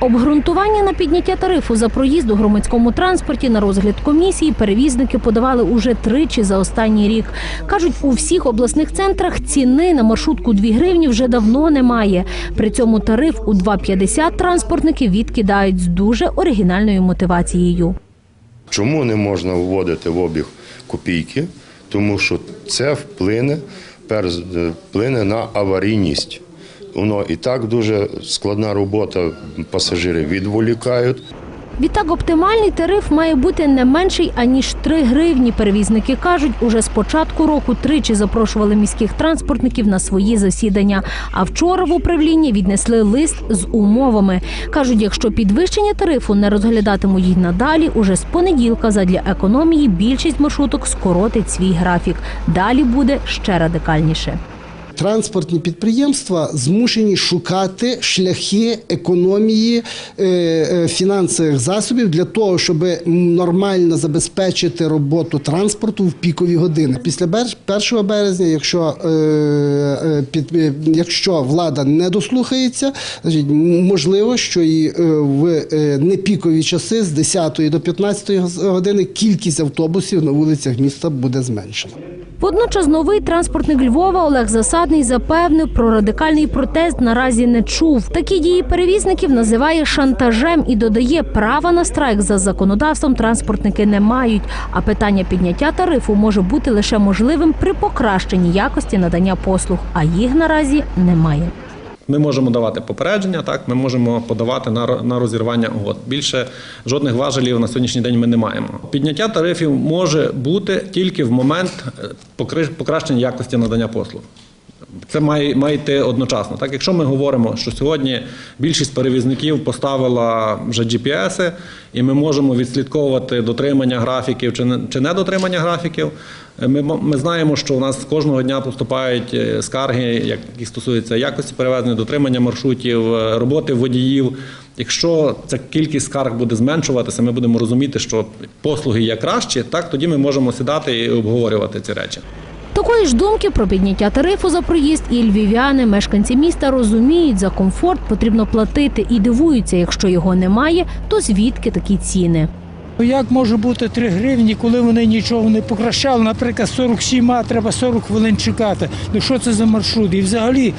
Обґрунтування на підняття тарифу за проїзд у громадському транспорті на розгляд комісії перевізники подавали уже тричі за останній рік. Кажуть, у всіх обласних центрах ціни на маршрутку 2 гривні вже давно немає. При цьому тариф у 2,50 транспортники відкидають з дуже оригінальною мотивацією. Чому не можна вводити в обіг копійки? Тому що це вплине, перш е, вплине на аварійність. Воно і так дуже складна робота, пасажири відволікають. Відтак, оптимальний тариф має бути не менший аніж 3 гривні. Перевізники кажуть, уже з початку року тричі запрошували міських транспортників на свої засідання. А вчора в управлінні віднесли лист з умовами. кажуть, якщо підвищення тарифу не розглядатимуть й надалі, уже з понеділка задля економії більшість маршруток скоротить свій графік. Далі буде ще радикальніше. Транспортні підприємства змушені шукати шляхи економії е, е, фінансових засобів для того, щоб нормально забезпечити роботу транспорту в пікові години. Після бер- 1 березня, якщо, е, якщо влада не дослухається, можливо, що і в непікові часи з 10 до 15 години кількість автобусів на вулицях міста буде зменшена. Водночас новий транспортник Львова Олег Засадний запевнив, про радикальний протест наразі не чув. Такі дії перевізників називає шантажем і додає, права на страйк за законодавством транспортники не мають. А питання підняття тарифу може бути лише можливим при покращенні якості надання послуг, а їх наразі немає. Ми можемо давати попередження, так ми можемо подавати на на розірвання угод. Більше жодних важелів на сьогоднішній день ми не маємо. Підняття тарифів може бути тільки в момент е, покращення якості надання послуг. Це має, йти одночасно. Так, якщо ми говоримо, що сьогодні більшість перевізників поставила вже GPS, і ми можемо відслідковувати дотримання графіків чи не, чи недотримання графіків. е, Ми, ми знаємо, що у нас кожного дня поступають е, скарги, які стосуються якості перевезення, дотримання маршрутів, е, роботи водіїв. Якщо ця кількість скарг буде зменшуватися, ми будемо розуміти, що послуги є кращі, так тоді ми можемо сідати і обговорювати ці речі. Такої ж думки про підняття тарифу за проїзд і львів'яни, мешканці міста розуміють, за комфорт потрібно платити і дивуються, якщо його немає, то звідки такі ціни. Ну, Як може бути 3 гривні, коли вони нічого не покращали? Наприклад, 47, а треба 40 хвилин чекати. Ну що це за маршрут? І взагалі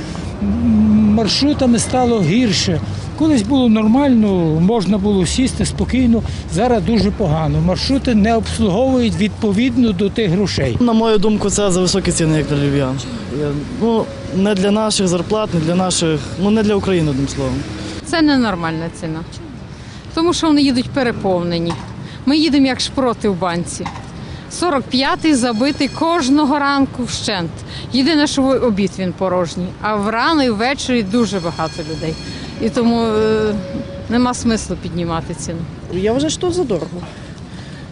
маршрутами стало гірше. Колись було нормально, можна було сісти спокійно. Зараз дуже погано. Маршрути не обслуговують відповідно до тих грошей. На мою думку, це за високі ціни, як для львів'ян. Ну, не для наших зарплат, не для наших, ну не для України, одним словом. Це ненормальна ціна. Тому що вони їдуть переповнені. Ми їдемо як шпроти в банці. 45-й забитий кожного ранку вщент. Єдине, що обід він порожній, а врано і ввечері дуже багато людей. І тому е, нема смислу піднімати ціну. Я вважаю, що за дорого.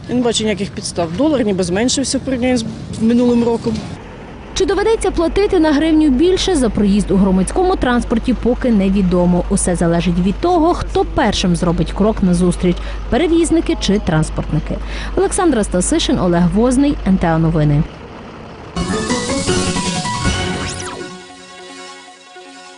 Я не бачу ніяких підстав. Долар ніби зменшився в порівнянні з минулим роком. Чи доведеться платити на гривню більше за проїзд у громадському транспорті, поки невідомо. Усе залежить від того, хто першим зробить крок назустріч – перевізники чи транспортники. Олександра Стасишин, Олег Возний, НТА Новини.